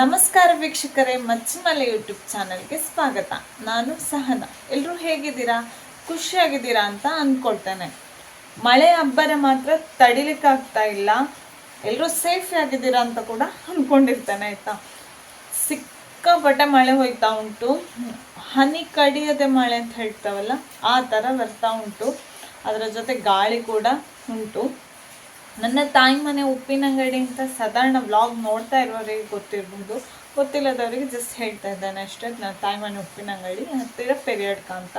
ನಮಸ್ಕಾರ ವೀಕ್ಷಕರೇ, ಮಚ್ಚಿಮಲೆ ಯೂಟ್ಯೂಬ್ ಚಾನಲ್ಗೆ ಸ್ವಾಗತ. ನಾನು ಸಹನ. ಎಲ್ಲರೂ ಹೇಗಿದ್ದೀರಾ? ಖುಷಿಯಾಗಿದ್ದೀರಾ ಅಂತ ಅಂದ್ಕೊಳ್ತೇನೆ ಮಳೆ ಅಬ್ಬರ ಮಾತ್ರ ತಡಿಲಿಕ್ಕಾಗ್ತಾ ಇಲ್ಲ. ಎಲ್ಲರೂ ಸೇಫ್ ಆಗಿದ್ದೀರಾ ಅಂತ ಕೂಡ ಅಂದ್ಕೊಂಡಿರ್ತೇನೆ ಆಯಿತಾ? ಸಿಕ್ಕಾಪಟ್ಟೆ ಮಳೆ ಹೋಯ್ತಾ ಉಂಟು. ಹನಿ ಕಡಿಯದೆ ಮಳೆ ಅಂತ ಹೇಳ್ತಾವಲ್ಲ, ಆ ಥರ ಬರ್ತಾ ಉಂಟು. ಅದರ ಜೊತೆ ಗಾಳಿ ಕೂಡ ಉಂಟು. ನನ್ನ ತಾಯಿ ಮನೆ ಉಪ್ಪಿನಂಗಡಿ ಅಂತ ಸಾಧಾರಣ ವ್ಲಾಗ್ ನೋಡ್ತಾ ಇರೋರಿಗೆ ಗೊತ್ತಿರ್ಬೋದು. ಗೊತ್ತಿಲ್ಲದವರಿಗೆ ಜಸ್ಟ್ ಹೇಳ್ತಾ ಇದ್ದಾನೆ ಅಷ್ಟೇ, ನನ್ನ ತಾಯಿ ಮನೆ ಉಪ್ಪಿನಂಗಡಿ ಹತ್ತಿರ ಪೆರಿಯಡ್ಕ ಅಂತ.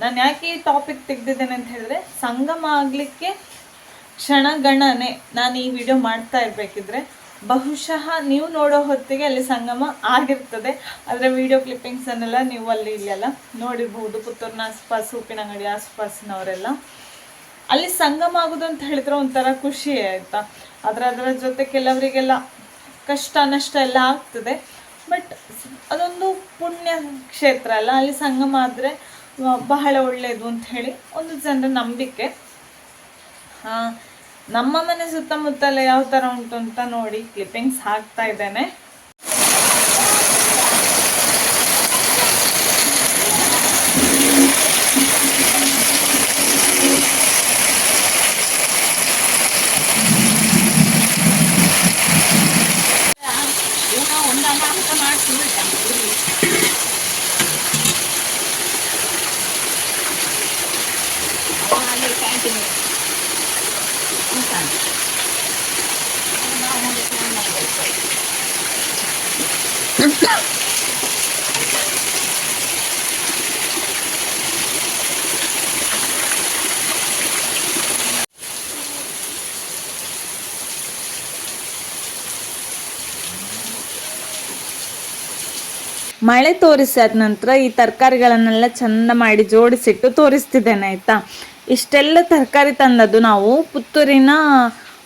ನಾನು ಯಾಕೆ ಈ ಟಾಪಿಕ್ ತೆಗ್ದಿದ್ದೇನೆ ಅಂತ ಹೇಳಿದ್ರೆ, ಸಂಗಮ ಆಗಲಿಕ್ಕೆ ಕ್ಷಣಗಣನೆ ನಾನು ಈ ವಿಡಿಯೋ ಮಾಡ್ತಾ ಇರಬೇಕಿದ್ರೆ, ಬಹುಶಃ ನೀವು ನೋಡೋ ಹೊತ್ತಿಗೆ ಅಲ್ಲಿ ಸಂಗಮ ಆಗಿರ್ತದೆ. ಆದರೆ ವಿಡಿಯೋ ಕ್ಲಿಪ್ಪಿಂಗ್ಸನ್ನೆಲ್ಲ ನೀವು ಅಲ್ಲಿ ಇಲ್ಲೆಲ್ಲ ನೋಡಿರ್ಬೋದು ಪುತ್ತೂರಿನ ಆಸ್ಪಾಸ್ ಉಪ್ಪಿನಂಗಡಿ ಆಸ್ಪಾಸ್ನವರೆಲ್ಲ. ಅಲ್ಲಿ ಸಂಗಮ ಆಗೋದು ಅಂತ ಹೇಳಿದ್ರೆ ಒಂಥರ ಖುಷಿ ಆಯ್ತಾ? ಅದರ ಅದರ ಜೊತೆ ಕೆಲವರಿಗೆಲ್ಲ ಕಷ್ಟ, ನಷ್ಟ ಎಲ್ಲ ಆಗ್ತದೆ. ಬಟ್ ಅದೊಂದು ಪುಣ್ಯ ಕ್ಷೇತ್ರ ಅಲ್ಲ. ಅಲ್ಲಿ ಸಂಗಮ ಆದರೆ ಬಹಳ ಒಳ್ಳೆಯದು ಅಂತ ಹೇಳಿ ಒಂದು ಜನರ ನಂಬಿಕೆ. ನಮ್ಮ ಮನೆ ಸುತ್ತಮುತ್ತಲ ಯಾವ ಥರ ಉಂಟು ಅಂತ ನೋಡಿ ಕ್ಲಿಪ್ಪಿಂಗ್ಸ್ ಹಾಕ್ತಾ ಇದ್ದೇನೆ. ಮಳೆ ತೋರಿಸಾದ ನಂತರ ಈ ತರಕಾರಿಗಳನ್ನೆಲ್ಲ ಚಂದ ಮಾಡಿ ಜೋಡಿಸಿಟ್ಟು ತೋರಿಸ್ತಿದ್ದೇನೆ, ಆಯ್ತಾ? ಇಷ್ಟೆಲ್ಲ ತರಕಾರಿ ತಂದದ್ದು ನಾವು ಪುತ್ತೂರಿನ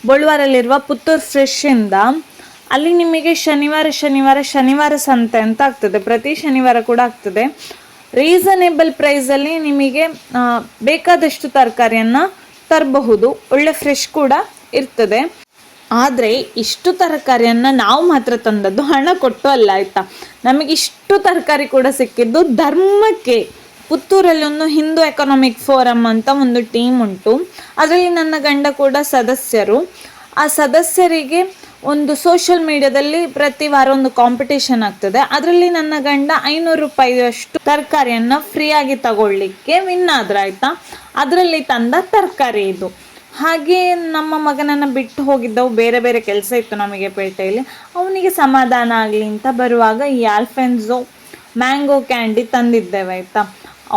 ಬಳುವಾರಲ್ಲಿರುವ ಪುತ್ತೂರು ಇಂದ. ಅಲ್ಲಿ ನಿಮಗೆ ಶನಿವಾರ ಶನಿವಾರ ಶನಿವಾರ ಸಂತೆ ಅಂತ ಆಗ್ತದೆ. ಪ್ರತಿ ಶನಿವಾರ ಕೂಡ ಆಗ್ತದೆ. ರೀಸನೇಬಲ್ ಪ್ರೈಸಲ್ಲಿ ನಿಮಗೆ ಬೇಕಾದಷ್ಟು ತರಕಾರಿಯನ್ನು ತರಬಹುದು. ಒಳ್ಳೆ ಫ್ರೆಶ್ ಕೂಡ ಇರ್ತದೆ. ಆದರೆ ಇಷ್ಟು ತರಕಾರಿಯನ್ನು ನಾವು ಮಾತ್ರ ತಂದದ್ದು ಹಣ ಕೊಟ್ಟು ಅಲ್ಲ, ಆಯ್ತಾ? ನಮಗೆ ಇಷ್ಟು ತರಕಾರಿ ಕೂಡ ಸಿಕ್ಕಿದ್ದು ಧರ್ಮಕ್ಕೆ. ಪುತ್ತೂರಲ್ಲಿ ಒಂದು ಹಿಂದೂ ಎಕನಾಮಿಕ್ ಫೋರಮ್ ಅಂತ ಒಂದು ಟೀಮ್ ಉಂಟು. ಅದರಲ್ಲಿ ನನ್ನ ಗಂಡ ಕೂಡ ಸದಸ್ಯರು. ಆ ಸದಸ್ಯರಿಗೆ ಒಂದು ಸೋಷಿಯಲ್ ಮೀಡಿಯಾದಲ್ಲಿ ಪ್ರತಿ ವಾರ ಒಂದು ಕಾಂಪಿಟೇಷನ್ ಆಗ್ತದೆ. ಅದರಲ್ಲಿ ನನ್ನ ಗಂಡ ಐನೂರು ರೂಪಾಯಿಯಷ್ಟು ತರಕಾರಿಯನ್ನು ಫ್ರೀಯಾಗಿ ತಗೊಳ್ಳಿಕ್ಕೆ ವಿನ್ ಆದ್ರೆ ಆಯಿತಾ ಅದರಲ್ಲಿ ತಂದ ತರಕಾರಿ ಇದು. ಹಾಗೆ ನಮ್ಮ ಮಗನನ್ನು ಬಿಟ್ಟು ಹೋಗಿದ್ದವು. ಬೇರೆ ಬೇರೆ ಕೆಲಸ ಇತ್ತು ನಮಗೆ ಪೇಟೆಯಲ್ಲಿ. ಅವನಿಗೆ ಸಮಾಧಾನ ಆಗಲಿ ಅಂತ ಬರುವಾಗ ಈ ಆಲ್ಫೆನ್ಸೋ ಮ್ಯಾಂಗೋ ಕ್ಯಾಂಡಿ ತಂದಿದ್ದೇವೆ, ಆಯಿತಾ?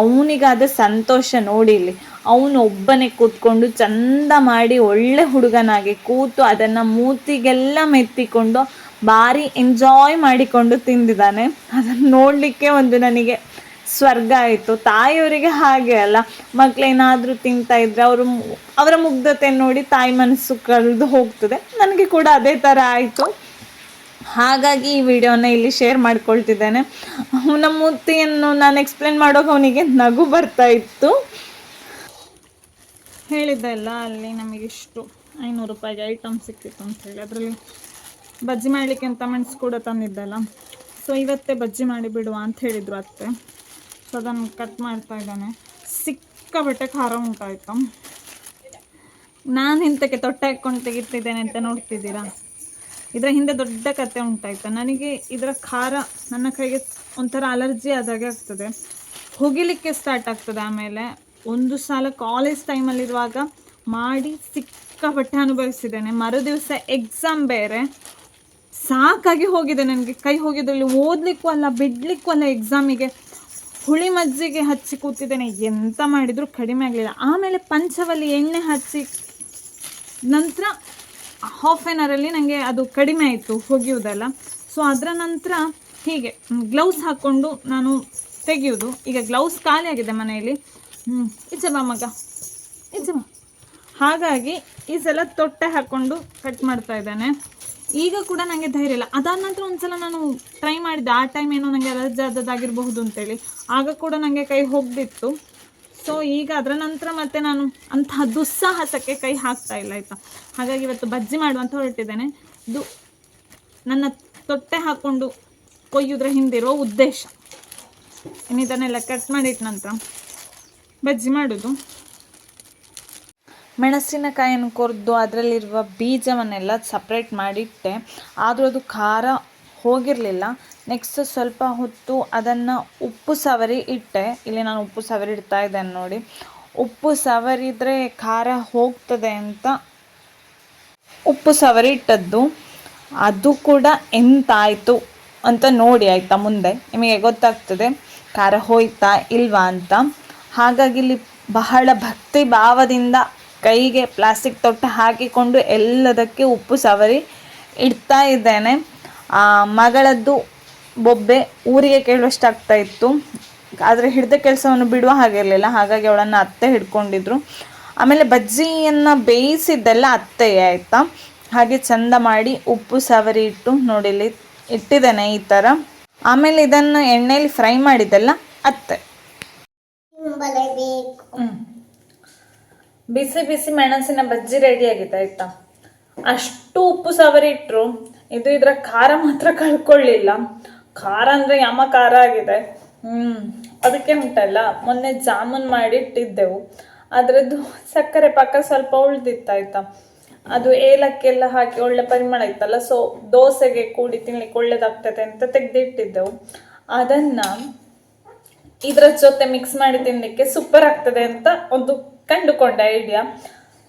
ಅವನಿಗಾದ ಸಂತೋಷ ನೋಡಿಲಿ ಅವನು ಒಬ್ಬನೇ ಕೂತ್ಕೊಂಡು ಚಂದ ಮಾಡಿ ಒಳ್ಳೆ ಹುಡುಗನಾಗಿ ಕೂತು ಅದನ್ನು ಮೂತಿಗೆಲ್ಲ ಮೆತ್ತಿಕೊಂಡು ಭಾರಿ ಎಂಜಾಯ್ ಮಾಡಿಕೊಂಡು ತಿಂದಿದ್ದಾನೆ. ಅದನ್ನು ನೋಡಲಿಕ್ಕೆ ಒಂದು ನನಗೆ ಸ್ವರ್ಗ ಆಯಿತು, ತಾಯಿಯವರಿಗೆ ಹಾಗೆ ಅಲ್ಲ. ಮಕ್ಕಳೇನಾದರೂ ತಿಂತಾ ಇದ್ರೆ ಅವರು ಅವರ ಮುಗ್ಧತೆ ನೋಡಿ ತಾಯಿ ಮನಸ್ಸು ಕಳೆದು ಹೋಗ್ತದೆ. ನನಗೆ ಕೂಡ ಅದೇ ಥರ ಆಯಿತು. ಹಾಗಾಗಿ ಈ ವಿಡಿಯೋನ ಇಲ್ಲಿ ಶೇರ್ ಮಾಡ್ಕೊಳ್ತಿದ್ದೇನೆ. ಅವನ ಮೂರ್ತಿಯನ್ನು ನಾನು ಎಕ್ಸ್ಪ್ಲೇನ್ ಮಾಡೋಕೆ ಅವನಿಗೆ ನಗು ಬರ್ತಾ ಇತ್ತು. ಹೇಳಿದ್ದೆ ಅಲ್ಲ ನಮಗೆ ಇಷ್ಟು. ಐನೂರು ರೂಪಾಯಿಗೆ ಐಟಮ್ ಸಿಕ್ಕಿತ್ತು ಅಂತ ಹೇಳಿ. ಅದರಲ್ಲಿ ಬಜ್ಜಿ ಮಾಡಲಿಕ್ಕೆ ಅಂತ ಮೆಣಸು ಕೂಡ ತಂದಿದ್ದಲ್ಲ. ಸೊ ಇವತ್ತೇ ಬಜ್ಜಿ ಮಾಡಿ ಬಿಡುವ ಅಂತ ಹೇಳಿದರು ಅತ್ತೆ. ಸೊ ಅದನ್ನು ಕಟ್ ಮಾಡ್ತಾ ಇದ್ದಾನೆ. ಸಿಕ್ಕಾಬಟ್ಟೆ ಖಾರ ಉಂಟಾಯ್ತು. ನಾನು ಇಂತಕ್ಕೆ ತೊಟ್ಟೆ ಹಾಕ್ಕೊಂಡು ತೆಗಿತಿದ್ದೇನೆ ಅಂತ ನೋಡ್ತಿದ್ದೀರಾ? ಇದರ ಹಿಂದೆ ದೊಡ್ಡ ಕತೆ ಉಂಟಾಯ್ತು. ನನಗೆ ಇದರ ಖಾರ ನನ್ನ ಕೈಗೆ ಒಂಥರ ಅಲರ್ಜಿ ಆದಾಗೆ ಆಗ್ತದೆ. ಹೊಗಿಲಿಕ್ಕೆ ಸ್ಟಾರ್ಟ್ ಆಗ್ತದೆ ಆಮೇಲೆ. ಒಂದು ಸಲ ಕಾಲೇಜ್ ಟೈಮಲ್ಲಿರುವಾಗ ಮಾಡಿ ಸಿಕ್ಕಾಪಟ್ಟೆ ಅನುಭವಿಸಿದ್ದೇನೆ. ಮರು ದಿವಸ ಎಕ್ಸಾಮ್ ಬೇರೆ. ಸಾಕಾಗಿ ಹೋಗಿದೆ ನನಗೆ. ಕೈ ಹೋಗಿದ್ರಲ್ಲಿ ಓದಲಿಕ್ಕೂ ಅಲ್ಲ, ಬಿಡ್ಲಿಕ್ಕೂ ಅಲ್ಲ ಎಕ್ಸಾಮಿಗೆ ಹುಳಿ ಮಜ್ಜಿಗೆ ಹಚ್ಚಿ ಕೂತಿದ್ದೇನೆ. ಎಂತ ಮಾಡಿದರೂ ಕಡಿಮೆ ಆಗಲಿಲ್ಲ. ಆಮೇಲೆ ಪಂಚವಲ್ಲಿ ಎಣ್ಣೆ ಹಚ್ಚಿ ನಂತರ ಹಾಫ್ ಆನ್ ಅವರಲ್ಲಿ ನನಗೆ ಅದು ಕಡಿಮೆ ಆಯಿತು, ಹೊಗೆಯುವುದೆಲ್ಲ. ಸೊ ಅದರ ನಂತರ ಹೀಗೆ ಗ್ಲೌಸ್ ಹಾಕ್ಕೊಂಡು ನಾನು ತೆಗೆಯೋದು ಈಗ ಗ್ಲೌಸ್ ಖಾಲಿ ಆಗಿದೆ ಮನೆಯಲ್ಲಿ. ಈಚೆ ಬಾ ಮಗ. ಈಚೆ ಹಾಗಾಗಿ ಈ ಸಲ ತೊಟ್ಟೆ ಹಾಕ್ಕೊಂಡು ಕಟ್ ಮಾಡ್ತಾ ಇದ್ದಾನೆ. ಈಗ ಕೂಡ ನನಗೆ ಧೈರ್ಯ ಇಲ್ಲ. ಅದಾದ ನಂತರ ಒಂದ್ಸಲ ನಾನು ಟ್ರೈ ಮಾಡಿದ್ದೆ. ಆ ಟೈಮ್ ಏನೋ ನನಗೆ ಅಲರ್ಜಿ ಆದದ್ದಾಗಿರಬಹುದು ಅಂತೇಳಿ. ಆಗ ಕೂಡ ನನಗೆ ಕೈ ಹೋಗ್ದಿತ್ತು ಸೊ ಈಗ ಅದರ ನಂತರ ಮತ್ತೆ ನಾನು ಅಂತಹ ದುಸ್ಸಾಹಸಕ್ಕೆ ಕೈ ಹಾಕ್ತಾ ಇಲ್ಲ, ಆಯಿತಾ? ಹಾಗಾಗಿ ಇವತ್ತು ಬಜ್ಜಿ ಮಾಡುವಂತ ಹೊರಟಿದ್ದೇನೆ. ಇದು ನನ್ನ ತೊಟ್ಟೆ ಹಾಕ್ಕೊಂಡು ಕೊಯ್ಯುದ್ರ ಹಿಂದಿರೋ ಉದ್ದೇಶ. ಇನ್ನಿದನ್ನೆಲ್ಲ ಕಟ್ ಮಾಡಿಟ್ಟ ನಂತರ ಬಜ್ಜಿ ಮಾಡೋದು. ಮೆಣಸಿನಕಾಯಿಯನ್ನು ಕೊರೆದು ಅದರಲ್ಲಿರುವ ಬೀಜವನ್ನೆಲ್ಲ ಸಪ್ರೇಟ್ ಮಾಡಿಟ್ಟೆ. ಆದರೂ ಅದು ಖಾರ ಹೋಗಿರಲಿಲ್ಲ. ನೆಕ್ಸ್ಟ್ ಸ್ವಲ್ಪ ಹೊತ್ತು ಅದನ್ನು ಉಪ್ಪು ಸವರಿ ಇಟ್ಟೆ. ಇಲ್ಲಿ ನಾನು ಉಪ್ಪು ಸವರಿ ಇಡ್ತಾ ಇದ್ದೇನೆ ನೋಡಿ. ಉಪ್ಪು ಸವರಿದ್ರೆ ಖಾರ ಹೋಗ್ತದೆ ಅಂತ ಉಪ್ಪು ಸವರಿ ಇಟ್ಟದ್ದು. ಅದು ಕೂಡ ಎಂತಾಯಿತು ಅಂತ ನೋಡಿ ಆಯಿತಾ ಮುಂದೆ. ನಿಮಗೆ ಗೊತ್ತಾಗ್ತದೆ ಖಾರ ಹೋಯ್ತಾ ಇಲ್ವಾ ಅಂತ. ಹಾಗಾಗಿ ಇಲ್ಲಿ ಬಹಳ ಭಕ್ತಿ ಭಾವದಿಂದ ಕೈಗೆ ಪ್ಲಾಸ್ಟಿಕ್ ತೊಟ್ಟು ಹಾಕಿಕೊಂಡು ಎಲ್ಲದಕ್ಕೆ ಉಪ್ಪು ಸವರಿ ಇಡ್ತಾ ಇದ್ದೇನೆ. ಆ, ಮಗಳದ್ದು ಬೊಬ್ಬೆ ಊರಿಗೆ ಕೇಳುವಷ್ಟಾಗ್ತಾ ಇತ್ತು. ಆದರೆ ಹಿಡಿದ ಕೆಲಸವನ್ನು ಬಿಡುವ ಹಾಗಿರಲಿಲ್ಲ. ಹಾಗಾಗಿ ಅವಳನ್ನು ಅತ್ತೆ ಹಿಡ್ಕೊಂಡಿದ್ರು. ಆಮೇಲೆ ಬಜ್ಜಿಯನ್ನು ಬೇಯಿಸಿದ್ದೆಲ್ಲ ಅತ್ತೆಯೇ ಆಯಿತಾ? ಹಾಗೆ ಚಂದ ಮಾಡಿ ಉಪ್ಪು ಸವರಿ ಇಟ್ಟು ನೋಡಿಲಿ ಇಟ್ಟಿದ್ದೇನೆ ಈ ಥರ ಆಮೇಲೆ ಇದನ್ನು ಎಣ್ಣೆಯಲ್ಲಿ ಫ್ರೈ ಮಾಡಿದ್ದೆಲ್ಲ ಅತ್ತೆ. ಬಿಸಿ ಬಿಸಿ ಮೆಣಸಿನ ಬಜ್ಜಿ ರೆಡಿ ಆಗಿದೆ ಆಯ್ತಾ? ಅಷ್ಟು ಉಪ್ಪು ಸವರಿ ಇಟ್ಟರು ಇದು ಇದರ ಖಾರ ಮಾತ್ರ ಕಳ್ಕೊಳ್ಳಿಲ್ಲ. ಖಾರ ಅಂದರೆ ಯಮ ಖಾರ ಆಗಿದೆ. ಹ್ಮ್, ಅದಕ್ಕೆ ಉಂಟಲ್ಲ, ಮೊನ್ನೆ ಜಾಮೂನ್ ಮಾಡಿ ಇಟ್ಟಿದ್ದೆವು ಅದ್ರದ್ದು ಸಕ್ಕರೆ ಪಾಕ ಸ್ವಲ್ಪ ಉಳ್ದಿತ್ತಾಯ್ತಾ ಅದು ಏಲಕ್ಕಿ ಎಲ್ಲ ಹಾಕಿ ಒಳ್ಳೆ ಪರಿಮಳ ಇತ್ತಲ್ಲ ಸೊ ದೋಸೆಗೆ ಕೂಡಿ ತಿನ್ಲಿಕ್ಕೆ ಒಳ್ಳೇದಾಗ್ತದೆ ಅಂತ ತೆಗೆದಿಟ್ಟಿದ್ದೆವು. ಅದನ್ನ ಇದರ ಜೊತೆ ಮಿಕ್ಸ್ ಮಾಡಿ ತಿನ್ನಲಿಕ್ಕೆ ಸೂಪರ್ ಆಗ್ತದೆ ಅಂತ ಒಂದು ಕಂಡುಕೊಂಡೆ ಐಡಿಯಾ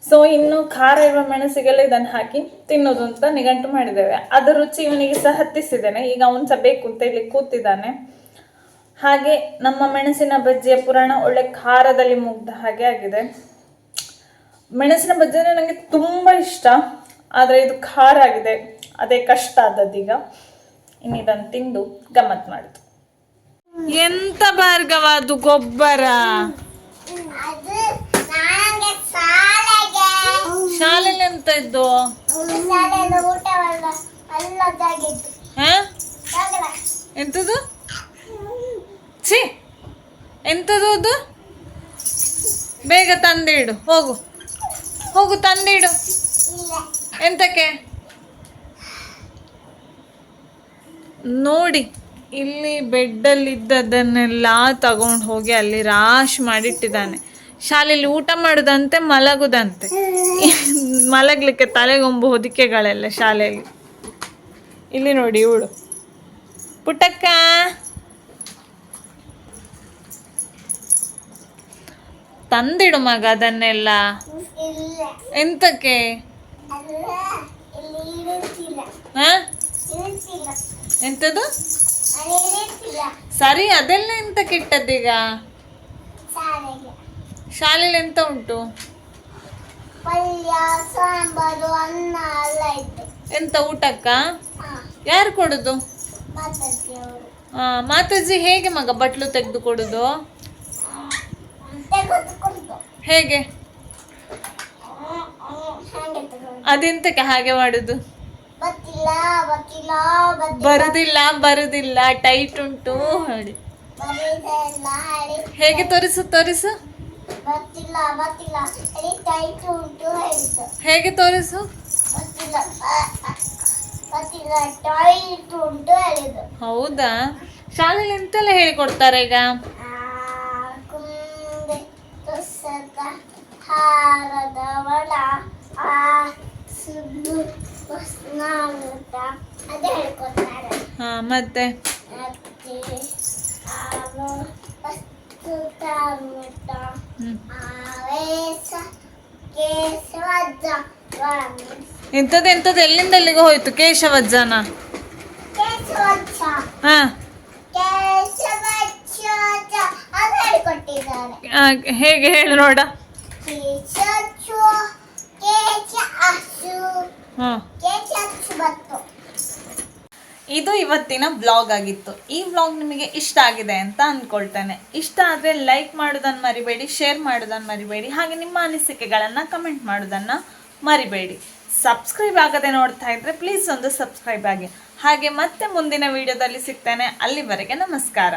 ಸೊ ಇನ್ನು ಖಾರ ಇರುವ ಮೆಣಸಿಗೆಲ್ಲ ಇದನ್ನು ಹಾಕಿ ತಿನ್ನೋದು ಅಂತ ನಿಘಂಟು ಮಾಡಿದ್ದೇವೆ. ಅದರ ರುಚಿ ಇವನಿಗೆ ಸಹ ಹತ್ತಿಸಿದ್ದೇನೆ. ಈಗ ಅವನು ಸಹ ಬೇಕು ಅಂತ ಇಲ್ಲಿ ಕೂತಿದ್ದಾನೆ. ಹಾಗೆ ನಮ್ಮ ಮೆಣಸಿನ ಬಜ್ಜಿಯ ಪುರಾಣ ಒಳ್ಳೆ ಖಾರದಲ್ಲಿ ಮುಗ್ದ ಹಾಗೆ ಆಗಿದೆ. ಮೆಣಸಿನ ಬಜ್ಜಿ ಅಂದರೆ ನನಗೆ ತುಂಬ ಇಷ್ಟ. ಆದರೆ ಇದು ಖಾರ ಆಗಿದೆ. ಅದೇ ಕಷ್ಟ ಆದದ್ದೀಗ ಇನ್ನು ಇದನ್ನು ತಿಂದು ಗಮ್ಮತ್ ಮಾಡಿತು ಎಂತ ಭಾರ್ಗವಾದು ಗೊಬ್ಬರ ಅದು ನನಗೆ ಶಾಲೆಗೆ ಶಾಲೆಯಲ್ಲಿ ಎಂತ ಇದ್ದು ಎಂತದು? ಛೀ! ಎಂತದು ಅದು? ಬೇಗ ತಂದಿಡು ಹೋಗು. ಹೋಗು ತಂದಿಡು. ಇಲ್ಲ. ಎಂತಕ್ಕೆ? ನೋಡಿ ಇಲ್ಲಿ ಬೆಡ್ಡಲ್ಲಿ ಇದ್ದದನ್ನೆಲ್ಲ ತಗೊಂಡು ಹೋಗಿ ಅಲ್ಲಿ ರಾಶ್ ಮಾಡಿಟ್ಟಿದ್ದಾನೆ. ಶಾಲೆಯಲ್ಲಿ ಊಟ ಮಾಡುದಂತೆ ಮಲಗುದಂತೆ. ಮಲಗಲಿಕ್ಕೆ ತಲೆಗೊಂಬು ಹೊದಿಕೆಗಳೆಲ್ಲ ಶಾಲೆಯಲ್ಲಿ. ಇಲ್ಲಿ ನೋಡಿ ಇವಳು. ಪುಟ್ಟಕ್ಕ. ತಂದಿಡು ಮಗ ಅದನ್ನೆಲ್ಲ. ಎಂತಕ್ಕೆ? ಎಂತದು? ಸರಿ, ಅದೆಲ್ಲ ಎಂತ ಕೆಟ್ಟದ್ದೀಗ ಶಾಲೆಯಲ್ಲಿ ಎಂತ ಉಂಟು? ಪಲ್ಯ ಸಾಂಬಾರು ಅನ್ನ ಎಲ್ಲ ಇತ್ತು. ಎಂತ ಊಟಕ್ಕ? ಯಾರು ಕೊಡುದು? ಅವರು. ಆ, ಮಾತಾಜಿ ಹೇಗೆ ಮಗ ಬಟ್ಲು ತೆಗೆದು ಕೊಡುದು? ತೆಗೆದುಕೊಂಡು ಹೇಗೆ? ಹಾಗೆ ತಗೊಂಡು ಅದೆಂತಕ್ಕೆ ಹಾಗೆ ಮಾಡುದು? ಬರುದಿಲ್ಲ ಬರುದಿಲ್ಲ ಟೈಟ್ ಉಂಟು ಹೇಳಿ ಬರೀದೆಲ್ಲ ಹೇಳಿ ಹೇಗೆ ತೋರಿಸು ತೋರಿಸು. ಗೊತ್ತಿಲ್ಲ ಗೊತ್ತಿಲ್ಲ. ಹೇಳಿ ಟೈಟ್ ಉಂಟು ಹೇಳಿತು ಹೇಗೆ ತೋರಿಸು? ಗೊತ್ತಿಲ್ಲ. ಆ, ಆ, ಗೊತ್ತಿಲ್ಲ. ಟೈಟ್ ಉಂಟು ಹೇಳಿದ್ದು. ಹೌದಾ? ಶಾಲೆಯಲ್ಲಿ ಎಂತೆಲ್ಲ ಹೇಳಿಕೊಡ್ತಾರೆ ಈಗ? ಆ, ಕುಂದೆ ತುಸದ ಹಾರದ ಒಳ ಆ ಸುದ್ದು ಸ್ನಾನದ ಅದೇ ಹೇಳ್ಕೊಡ್ತಾರೆ. ಹಾ ಮತ್ತೆ? ಮತ್ತೆ ಆವ ವಸ್ತು ತಾಮುಟ ಹ್ಮ್. ಎಂತದ್ದು ಎಂತದ್ದು ಎಲ್ಲಿಂದ ಎಲ್ಲಿಗೆ ಹೋಯ್ತು? ಕೇಶವಜ್ಜನ? ಹಾ. ಹೇಗೆ ಹೇಳಿ ನೋಡ. ಕೇಶಚ್ಚು ಇದು ಇವತ್ತಿನ ಬ್ಲಾಗ್ ಆಗಿತ್ತು. ಈ ಬ್ಲಾಗ್ ನಿಮಗೆ ಇಷ್ಟ ಆಗಿದೆ ಅಂತ ಅಂದ್ಕೊಳ್ತೇನೆ ಇಷ್ಟ ಆದರೆ ಲೈಕ್ ಮಾಡೋದನ್ನು ಮರಿಬೇಡಿ ಶೇರ್ ಮಾಡೋದನ್ನು ಮರಿಬೇಡಿ, ಹಾಗೆ ನಿಮ್ಮ ಅನಿಸಿಕೆಗಳನ್ನು ಕಮೆಂಟ್ ಮಾಡೋದನ್ನು ಮರಿಬೇಡಿ. ಸಬ್ಸ್ಕ್ರೈಬ್ ಆಗದೆ ನೋಡ್ತಾ ಇದ್ರೆ ಪ್ಲೀಸ್ ಒಂದು ಸಬ್ಸ್ಕ್ರೈಬ್ ಆಗಿ. ಹಾಗೆ ಮತ್ತೆ ಮುಂದಿನ ವಿಡಿಯೋದಲ್ಲಿ ಸಿಗ್ತೇನೆ. ಅಲ್ಲಿವರೆಗೆ ನಮಸ್ಕಾರ.